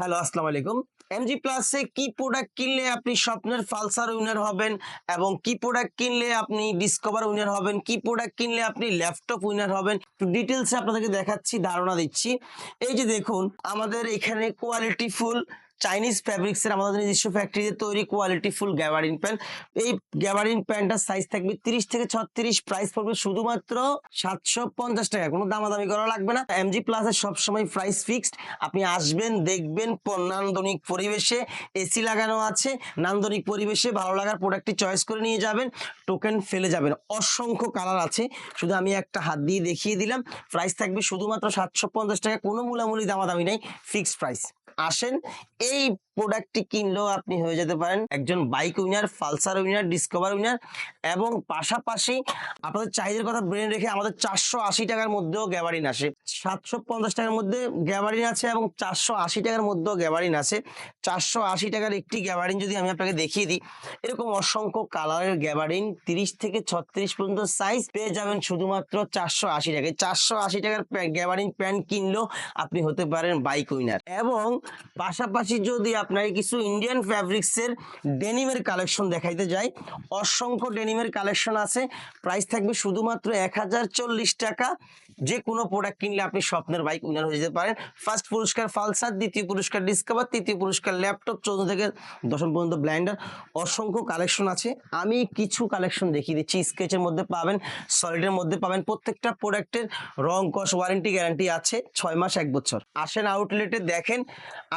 Hello আসসালামু আলাইকুম। MG প্লাসে কি প্রোডাক্ট কিনলে আপনি স্বপ্নের ফালসার উইনার হবেন এবং কি প্রোডাক্ট কিনলে আপনি ডিসকভার উইনার হবেন? কি প্রোডাক্ট কিনলে আপনি ল্যাপটপ উইনার হবেন? একটু ডিটেলসে আপনাদেরকে দেখাচ্ছি, ধারণা দিচ্ছি। এই যে দেখুন, আমাদের এখানে কোয়ালিটি ফুল চাইনিজ ফ্যাব্রিক্সের আমাদের নিজস্ব ফ্যাক্টরিতে তৈরি কোয়ালিটি ফুল গ্যাবারিন প্যান্ট এই গ্যাবারিন প্যান্টটার সাইজ থাকবে তিরিশ থেকে ছত্রিশ প্রাইস পড়বে শুধুমাত্র সাতশো পঞ্চাশ টাকা। কোনো দামাদামি করা লাগবে না। এমজি প্লাসের সবসময় প্রাইস ফিক্সড আপনি আসবেন, দেখবেন নান্দনিক পরিবেশে এসি লাগানো আছে। নান্দনিক পরিবেশে ভালো লাগার প্রোডাক্টটি চয়েস করে নিয়ে যাবেন টোকেন ফেলে যাবেন। অসংখ্য কালার আছে। শুধু আমি একটা হাত দিয়ে দেখিয়ে দিলাম। প্রাইস থাকবে শুধুমাত্র সাতশো পঞ্চাশ টাকা। কোনো মূলামূলি দামাদামি নেই। ফিক্সড প্রাইস আসেন এই প্রোডাক্টটি কিনলেও আপনি হয়ে যেতে পারেন। একজন bike winner Pulsar winner Discover winner এবং পাশাপাশি আপনাদের চাহিদার কথা ব্রেন রেখে আমাদের চারশো আশি টাকার মধ্যেও গ্যাবারিন আসে। সাতশো পঞ্চাশ টাকার মধ্যে গ্যাবারিন আছে এবং চারশো আশি টাকার মধ্যেও গ্যাবারিন আছে। চারশো আশি টাকার একটি গ্যাবারিন যদি আমি আপনাকে দেখিয়ে দিই, এরকম অসংখ্য কালারের গ্যাবারিন তিরিশ থেকে ছত্রিশ পর্যন্ত সাইজ পেয়ে যাবেন শুধুমাত্র চারশো আশি টাকায়। চারশো আশি টাকার গ্যাবারিন প্যান্ট কিনলেও আপনি হতে পারেন বাইক উইনার এবং পাশাপাশি যদি আপনার কিছু ইন্ডিয়ান ফ্যাব্রিক্সের ডেনিমের কালেকশন দেখাইতে যাই। অসংখ্য ডেনিমের কালেকশন আছে। প্রাইস থাকবে শুধুমাত্র এক হাজার চল্লিশ টাকা। যে কোনো প্রোডাক্ট কিনলে আপনি স্বপ্নের বাইক উইনার হয়ে যেতে পারেন। ফার্স্ট পুরস্কার ফালসার দ্বিতীয় পুরস্কার ডিসকভার তৃতীয় পুরস্কার ল্যাপটপ চৌদ্দ থেকে দশম পর্যন্ত ব্ল্যান্ডার অসংখ্য কালেকশন আছে। আমি কিছু কালেকশন দেখিয়ে দিচ্ছি। স্কেচের মধ্যে পাবেন সলিডের মধ্যে পাবেন। প্রত্যেকটা প্রোডাক্টের রং কস ওয়ারেন্টি গ্যারান্টি আছে ছয় মাস, এক বছর। আসেন আউটলেটে দেখেন,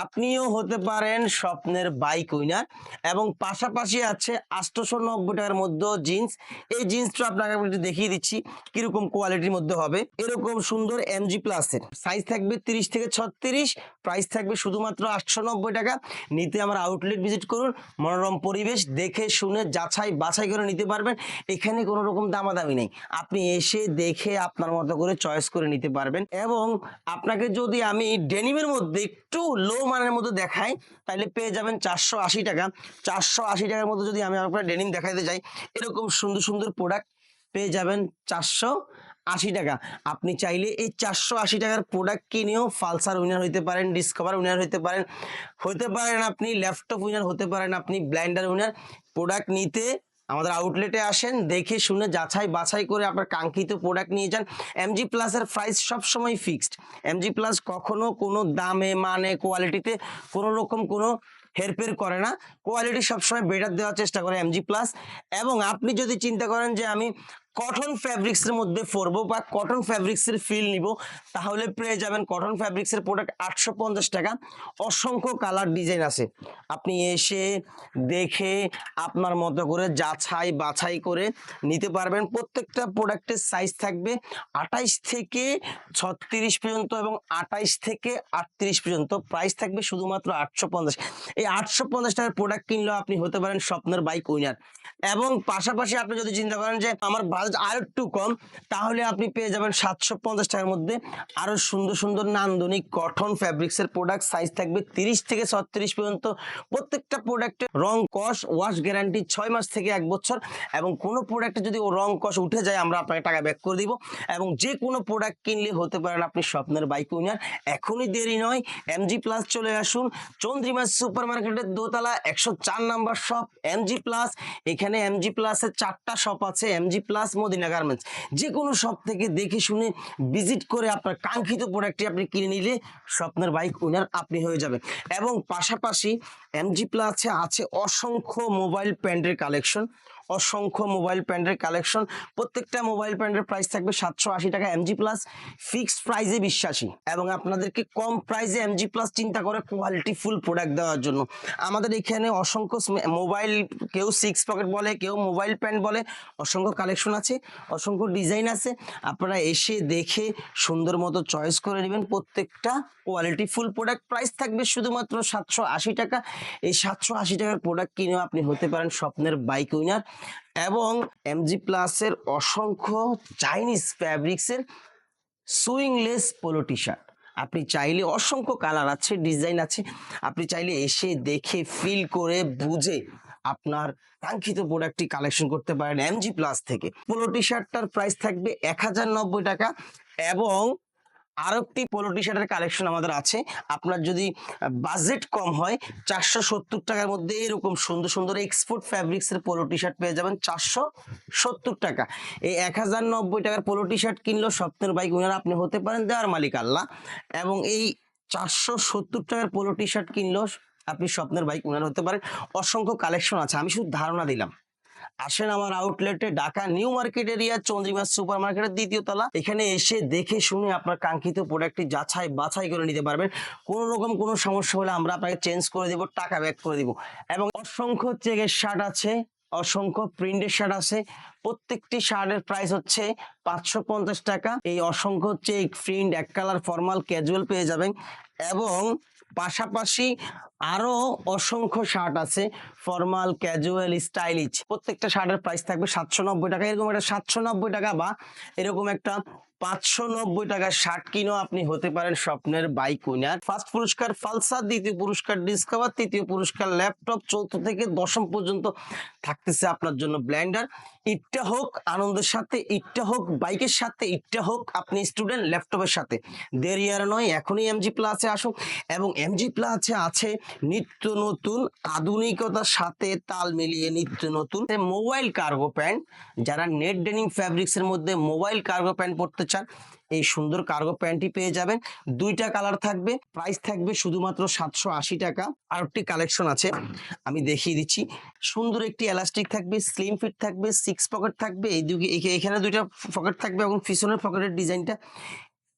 আপনিও হতে পারেন স্বপ্নের বাইক উইনার এবং পাশাপাশি আছে আটশোশো নব্বই টাকার মধ্যে জিন্স এই জিন্সটা আপনাকে দেখিয়ে দিচ্ছি, কীরকম কোয়ালিটির মধ্যে হবে। এরকম সুন্দর এমজি প্লাসের। সাইজ থাকবে তিরিশ থেকে ছত্রিশ প্রাইস থাকবে শুধুমাত্র আটশো নব্বই টাকা। নিতে আমার আউটলেট ভিজিট করুন, মনোরম পরিবেশ দেখে, শুনে, যাচাই, বাছাই করে নিতে পারবেন। এখানে কোনো রকম দামাদামি নেই। আপনি এসে দেখে আপনার মতো করে চয়েস করে নিতে পারবেন। এবং আপনাকে যদি আমি ডেনিমের মধ্যে একটু লো মানের মধ্যে দেখাই, তাহলে পেয়ে যাবেন চারশো আশি টাকা। চারশো আশি টাকার মধ্যে যদি আমি আপনার ডেনিম দেখাইতে যাই, এরকম সুন্দর সুন্দর প্রোডাক্ট পেয়ে যাবেন চারশো আশি টাকা। আপনি চাইলে এই চারশো আশি টাকার প্রোডাক্ট কিনেও ফালসার উইনার হইতে পারেন ডিসকভার উইনার হইতে পারেন। হতে পারেন আপনি ল্যাপটপ উইনার হতে পারেন আপনি ব্ল্যান্ডার উইনার প্রোডাক্ট নিতে আমাদের আউটলেটে আসেন, দেখে শুনে যাচাই বাছাই করে আপনার কাঙ্ক্ষিত প্রোডাক্ট নিয়ে যান। এমজি প্লাসের প্রাইস সবসময় ফিক্সড এমজি প্লাস কখনো কোনো দামে মানে কোয়ালিটিতে কোনো রকম কোনো হেরফের করে না। কোয়ালিটি সবসময় বেটার দেওয়ার চেষ্টা করে এমজি প্লাস এবং আপনি যদি চিন্তা করেন যে আমি কটন ফ্যাব্রিক্সের মধ্যে পরবো বা কটন ফ্যাব্রিক্সের ফিল নিব, তাহলে পেয়ে যাবেন কটন ফ্যাব্রিক্সের প্রোডাক্ট আটশো পঞ্চাশ টাকা। অসংখ্য কালার ডিজাইন আছে। আপনি এসে দেখে আপনার মতো করে যাচাই বাছাই করে নিতে পারবেন। প্রত্যেকটা প্রোডাক্টের সাইজ থাকবে আঠাইশ থেকে ছত্রিশ পর্যন্ত এবং আঠাইশ থেকে আটত্রিশ পর্যন্ত। প্রাইস থাকবে শুধুমাত্র আটশো পঞ্চাশ। এই আটশো পঞ্চাশ টাকার প্রোডাক্ট কিনলেও আপনি হতে পারেন স্বপ্নের বাইক উইনার এবং পাশাপাশি আপনি যদি চিন্তা করেন যে আমার বাজেট আর একটু কম, তাহলে আপনি পেয়ে যাবেন সাতশো পঞ্চাশ টাকার মধ্যে আরও সুন্দর সুন্দর নান্দনিক কটন ফ্যাব্রিক্সের প্রোডাক্ট সাইজ থাকবে তিরিশ থেকে ছত্রিশ পর্যন্ত। প্রত্যেকটা প্রোডাক্টে রং কস ওয়াশ গ্যারান্টি ছয় মাস থেকে এক বছর এবং কোনো প্রোডাক্টে যদি ও রং কস উঠে যায়, আমরা আপনাকে টাকা ব্যাক করে দিব এবং যে কোনো প্রোডাক্ট কিনলে হতে পারেন আপনি স্বপ্নের বাইক উইনার এখনই দেরি নয় এমজি প্লাস চলে আসুন, চন্দ্রিমা সুপার মার্কেটের দোতলা, একশো চার নাম্বার শপ এমজি প্লাস এখানে এমজি প্লাসের চারটা শপ আছে এমজি প্লাস মদিনা গার্মেন্টস যে কোনো শপ থেকে দেখে শুনে ভিজিট করে আপনার কাঙ্ক্ষিত প্রোডাক্টটি আপনি কিনে নিলে স্বপ্নের বাইক উনার আপনি হয়ে যাবে এবং পাশাপাশি এমজি প্লাসে আছে অসংখ্য মোবাইল প্যান্টের কালেকশন অসংখ্য মোবাইল প্যান্টের কালেকশন প্রত্যেকটা মোবাইল প্যান্টের প্রাইস থাকবে সাতশো আশি টাকা এমজি প্লাস ফিক্সড প্রাইসে বিশ্বাসী। এবং আপনাদেরকে কম প্রাইসে এমজি প্লাস চিন্তা করে কোয়ালিটি ফুল প্রোডাক্ট দেওয়ার জন্য। আমাদের এখানে অসংখ্য মোবাইল কেউ সিক্স পকেট বলে, কেউ মোবাইল প্যান্ট বলে, অসংখ্য কালেকশন আছে, অসংখ্য ডিজাইন আছে। আপনারা এসে দেখে সুন্দর মতো চয়েস করে নেবেন। প্রত্যেকটা কোয়ালিটি ফুল প্রোডাক্ট প্রাইস থাকবে শুধুমাত্র সাতশো আশি টাকা। এই সাতশো আশি টাকার প্রোডাক্ট কিনেও আপনি হতে পারেন স্বপ্নের বাইক উইনার এবং এমজি প্লাসের অসংখ্য চাইনিজ ফ্যাব্রিক্সের সুইংলেস পোলো টি শার্ট আপনি চাইলে অসংখ্য কালার আছে ডিজাইন আছে। আপনি চাইলে এসে দেখে ফিল করে বুঝে আপনার কাঙ্ক্ষিত প্রোডাক্টটি কালেকশন করতে পারেন এমজি প্লাস থেকে। পোলো টি শার্টটার প্রাইস থাকবে এক হাজার নব্বই টাকা এবং আরও একটি পোলো টি শার্টের কালেকশন আমাদের আছে। আপনার যদি বাজেট কম হয়, চারশো সত্তর টাকার মধ্যে এরকম সুন্দর সুন্দর এক্সপোর্ট ফ্যাব্রিক্স এর পোলো টি শার্ট পেয়ে যাবেন চারশো সত্তর টাকা। এই এক হাজার নব্বই টাকার পোলো টি শার্ট কিনলেও স্বপ্নের বাইক উনার আপনি হতে পারেন, দেওয়ার মালিক আল্লাহ। এবং এই চারশো সত্তর টাকার পোলো টি শার্ট কিনলেও আপনি স্বপ্নের বাইক উনার হতে পারেন। অসংখ্য কালেকশন আছে, আমি শুধু ধারণা দিলাম। আসেন আমার আউটলেটে Dhaka new market area Chandrima super মার্কেটের দ্বিতীয় তলা। এখানে এসে দেখে শুনে আপনার কাঙ্ক্ষিত প্রোডাক্টটি যাচাই বাছাই করে নিতে পারবেন। কোনো রকম কোনো সমস্যা হলে আমরা আপনাকে চেঞ্জ করে দেব, টাকা ব্যাক করে দিব। এবং অসংখ্য চেকের শার্ট আছে, অসংখ্য প্রিন্টের শার্ট আছে। প্রত্যেকটি শার্টের প্রাইস হচ্ছে পাঁচশো পঞ্চাশ টাকা। এই অসংখ্য চেক প্রিন্ট এক কালার ফর্মাল ক্যাজুয়াল পেয়ে যাবেন। এবং পাশাপাশি আরও অসংখ্য শার্ট আছে, ফর্মাল, ক্যাজুয়াল, স্টাইলিশ। প্রত্যেকটা শার্টের প্রাইস থাকবে সাতশো নব্বই টাকা। এরকম একটা সাতশো নব্বই টাকা বা এরকম একটা পাঁচশো নব্বই টাকার শার্ট কিনেও আপনি হতে পারেন স্বপ্নের বাইক উইনার। ফার্স্ট পুরস্কার ফালসার দ্বিতীয় পুরস্কার ডিসকভার, তৃতীয় পুরস্কার ল্যাপটপ চৌথ থেকে দশম পর্যন্ত থাকতেছে আপনার জন্য ব্ল্যান্ডার ইটটা হোক আনন্দের সাথে, ইটটা হোক বাইকের সাথে, ইটটা হোক আপনি স্টুডেন্ট ল্যাপটপের সাথে। দেরি আর নয়, এখনই এমজি প্লাসে আসুন এবং এমজি প্লাসে আছে নিত্য নতুন, আধুনিকতার সাথে তাল মিলিয়ে নিত্য নতুন। মোবাইল কার্গো প্যান্ট, যারা নেট ডেনিং ফ্যাব্রিক্স এর মধ্যে মোবাইল কার্গো প্যান্ট পরতে চান, এই সুন্দর কার্গো প্যান্টটি পেয়ে যাবেন। দুইটা কালার থাকবে প্রাইস থাকবে শুধুমাত্র সাতশো আশি টাকা। আর একটি কালেকশন আছে, আমি দেখিয়ে দিচ্ছি। সুন্দর একটি এলাস্টিক থাকবে স্লিম ফিট থাকবে সিক্স পকেট থাকবে, এই দুই এখানে দুইটা পকেট থাকবে এবং পিছনের পকেটের ডিজাইনটা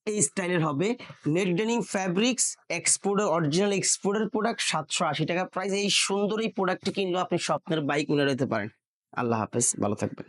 এই স্টাইলের হবে। নেট ডেনিং ফ্যাব্রিক্স এক্সপোর্টের অরিজিনাল এক্সপোর্টের প্রোডাক্ট সাতশো আশি টাকা প্রাইস এই সুন্দর এই প্রোডাক্টটি কিনলেও আপনি স্বপ্নের বাইক উনে নিতে পারেন। আল্লাহ হাফেজ, ভালো থাকবেন।